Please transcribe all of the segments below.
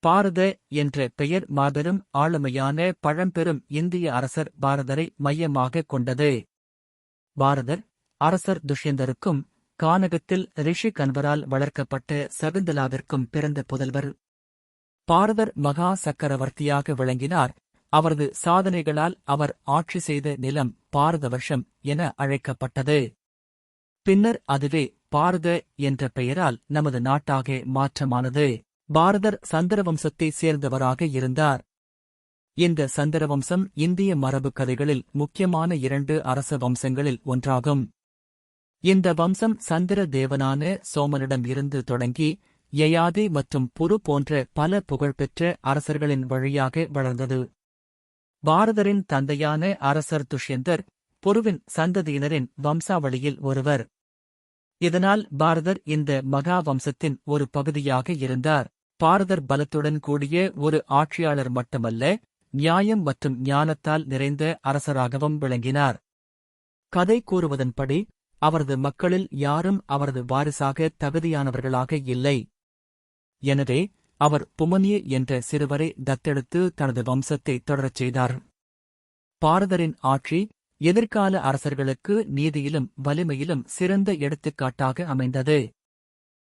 பாரத என்ற பெயர் மாபெரும் ஆளுமையான பழம்பெரும் இந்திய அரசர் பாரதரை மையமாகக் கொண்டது. பாரதர் அரசர் துஷ்யந்தருக்கும் கானகத்தில் ரிஷி கன்வரால் வளர்க்கப்பட்ட சகுந்தலாவிற்கும் பிறந்த புதல்வர். பாரதர் மகா சக்கரவர்த்தியாக விளங்கினார். அவரது சாதனைகளால் அவர் ஆட்சி செய்த நிலம் பாரத வருஷம் என அழைக்கப்பட்டது. பின்னர் அதுவே பாரத என்ற பெயரால் நமது நாட்டாக மாற்றமானது. பாரதர் சந்திர வம்சத்தைச் சேர்ந்தவராக இருந்தார். இந்த சந்திர வம்சம் இந்திய மரபு கதைகளில் முக்கியமான இரண்டு அரச வம்சங்களில் ஒன்றாகும். இந்த வம்சம் சந்திர தேவனான சோமனிடம் இருந்து தொடங்கி யயாதி மற்றும் புரு போன்ற பல புகழ்பெற்ற அரசர்களின் வழியாக வளர்ந்தது. பாரதரின் தந்தையான அரசர் துஷ்யந்தர் புருவின் சந்ததியினரின் வம்சாவளியில் ஒருவர். இதனால் பாரதர் இந்த மகா வம்சத்தின் ஒரு பகுதியாக இருந்தார். பாரதர் பலத்துடன் கூடிய ஒரு ஆட்சியாளர் மட்டுமல்ல நியாயம் மற்றும் ஞானத்தால் நிறைந்த அரசராகவும் விளங்கினார். கதை கூறுவதன்படி அவரது மக்களில் யாரும் அவரது வாரிசாக தகுதியானவர்களாக இல்லை. எனவே அவர் புமனிய என்ற சிறுவரை தத்தெடுத்து தனது வம்சத்தை தொடரச் செய்தார். பாரதரின் ஆட்சி எதிர்கால அரசர்களுக்கு நீதியிலும் வலிமையிலும் சிறந்த எடுத்துக்காட்டாக அமைந்தது.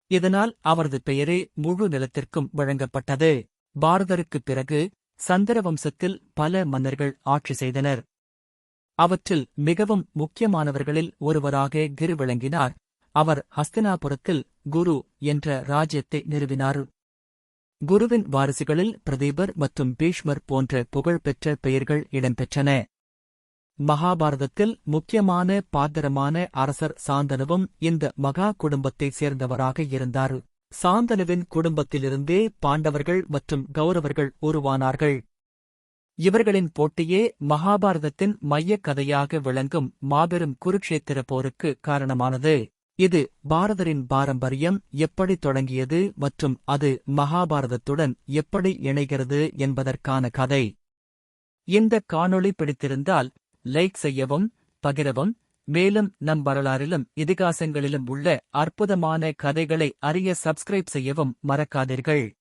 இதனால் அவரது பெயரே முழு நிலத்திற்கும் வழங்கப்பட்டது. பாரதருக்குப் பிறகு சந்திர வம்சத்தில் பல மன்னர்கள் ஆட்சி செய்தனர். அவற்றில் மிகவும் முக்கியமானவர்களில் ஒருவராக கிரு விளங்கினார். அவர் ஹஸ்தினாபுரத்தில் குரு என்ற ராஜ்யத்தை நிறுவினார். குருவின் வாரிசுகளில் பிரதீபர் மற்றும் பீஷ்மர் போன்ற புகழ்பெற்ற பெயர்கள் இடம்பெற்றன. மகாபாரதத்தில் முக்கியமான பாத்திரமான அரசர் சாந்தனுவும் இந்த மகா குடும்பத்தைச் சேர்ந்தவராக இருந்தார். சாந்தனுவின் குடும்பத்திலிருந்தே பாண்டவர்கள் மற்றும் கௌரவர்கள் உருவானார்கள். இவர்களின் போட்டியே மகாபாரதத்தின் மையக் கதையாக விளங்கும் மாபெரும் குருக்ஷேத்திர போருக்கு காரணமானது. இது பாரதரின் பாரம்பரியம் எப்படி தொடங்கியது மற்றும் அது மகாபாரதத்துடன் எப்படி இணைகிறது என்பதற்கான கதை. இந்த காணொளி பிடித்திருந்தால் லைக் செய்யவும் பகிரவும் மேலும் நம் வரலாறிலும் இதிகாசங்களிலும் உள்ள அற்புதமான கதைகளை அறிய சப்ஸ்கிரைப் செய்யவும் மறக்காதீர்கள்.